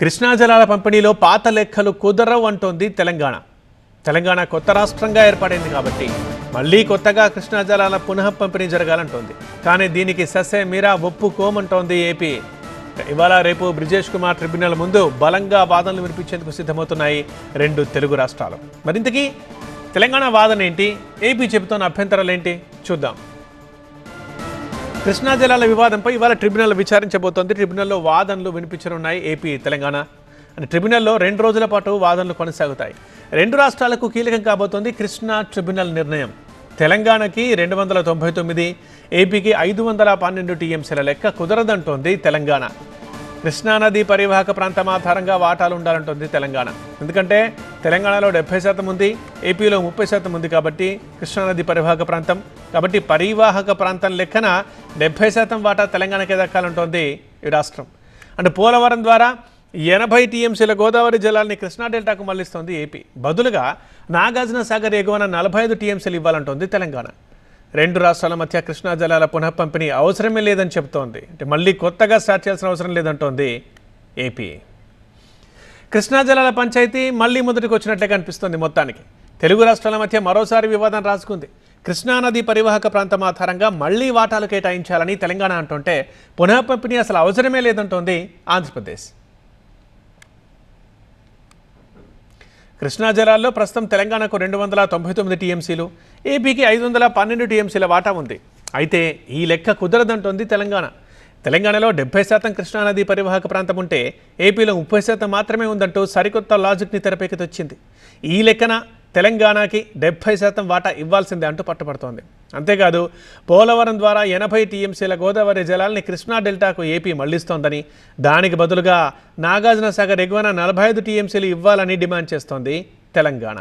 కృష్ణా జలాల పంపిణీలో పాత లెక్కలు కుదరవు అంటోంది తెలంగాణ. తెలంగాణ కొత్త రాష్ట్రంగా ఏర్పడింది కాబట్టి మళ్ళీ కొత్తగా కృష్ణా జలాల పునః పంపిణీ జరగాలంటోంది. కానీ దీనికి ససే మీరా ఒప్పుకోమంటోంది ఏపీ. ఇవాళ రేపు బ్రిజేష్ కుమార్ ట్రిబ్యునల్ ముందు బలంగా వాదనలు వినిపించేందుకు సిద్ధమవుతున్నాయి రెండు తెలుగు రాష్ట్రాలు. మరింతకీ తెలంగాణ వాదన ఏంటి? ఏపీ చెబుతున్న అభ్యంతరాలు ఏంటి చూద్దాం. కృష్ణా జలాల వివాదంపై ఇవాళ ట్రిబ్యునల్ విచారించబోతోంది. ట్రిబ్యునల్లో వాదనలు వినిపించనున్నాయి ఏపీ తెలంగాణ. అంటే ట్రిబ్యునల్లో రెండు రోజుల పాటు వాదనలు కొనసాగుతాయి. రెండు రాష్ట్రాలకు కీలకం కాబోతోంది కృష్ణా ట్రిబ్యునల్ నిర్ణయం. తెలంగాణకి రెండు వందల తొంభై తొమ్మిది ఏపీకి ఐదు వందల పన్నెండు టీఎంసీల లెక్క కుదరదంటోంది తెలంగాణ. కృష్ణానది పరివాహక ప్రాంతం ఆధారంగా వాటాలు ఉండాలంటుంది తెలంగాణ. ఎందుకంటే తెలంగాణలో డెబ్బై శాతం ఉంది ఏపీలో ముప్పై శాతం ఉంది కాబట్టి కృష్ణానది పరివాహక ప్రాంతం. కాబట్టి పరివాహక ప్రాంతం లెక్కన డెబ్బై శాతం వాటా తెలంగాణకే దక్కాలంటోంది ఈ రాష్ట్రం. అంటే పోలవరం ద్వారా ఎనభై టీఎంసీల గోదావరి జలాల్ని కృష్ణా డెల్టాకు మళ్ళిస్తోంది ఏపీ. బదులుగా నాగార్జున సాగర్ ఎగువన నలభై ఐదు టీఎంసీలు ఇవ్వాలంటోంది తెలంగాణ. రెండు రాష్ట్రాల మధ్య కృష్ణా జలాల పునఃపంపిణీ అవసరమే లేదని చెబుతోంది. అంటే మళ్ళీ కొత్తగా స్టార్ట్ చేయాల్సిన అవసరం లేదంటోంది ఏపీ. కృష్ణా జలాల పంచాయతీ మళ్ళీ మొదటికి వచ్చినట్లే కనిపిస్తుంది మొత్తానికి. తెలుగు రాష్ట్రాల మధ్య మరోసారి వివాదం రాసుకుంది. కృష్ణానది పరివాహక ప్రాంతం ఆధారంగా మళ్ళీ వాటాలు కేటాయించాలని తెలంగాణ అంటుంటే పునఃపంపిణీ అసలు అవసరమే లేదంటోంది ఆంధ్రప్రదేశ్. కృష్ణా జలాల్లో ప్రస్తుతం తెలంగాణకు రెండు వందల తొంభై తొమ్మిది టీఎంసీలు ఏపీకి ఐదు వందల పన్నెండు టీఎంసీల వాటా ఉంది. అయితే ఈ లెక్క కుదరదంటోంది తెలంగాణ. తెలంగాణలో డెబ్బై శాతం కృష్ణానది పరివాహక ప్రాంతం ఉంటే ఏపీలో ముప్పై శాతం మాత్రమే ఉందంటూ సరికొత్త లాజిక్ని తెరపైకి తెచ్చింది. ఈ లెక్కన తెలంగాణకి డెబ్బై శాతం వాటా ఇవ్వాల్సిందే అంటూ పట్టుపడుతోంది అంతేకాదు పోలవరం ద్వారా ఎనభై టీఎంసీల గోదావరి జలాల్ని కృష్ణా డెల్టాకు ఏపీ మళ్ళిస్తోందని దానికి బదులుగా నాగార్జున సాగర్ ఎగువన నలభై ఐదు టీఎంసీలు ఇవ్వాలని డిమాండ్ చేస్తోంది తెలంగాణ.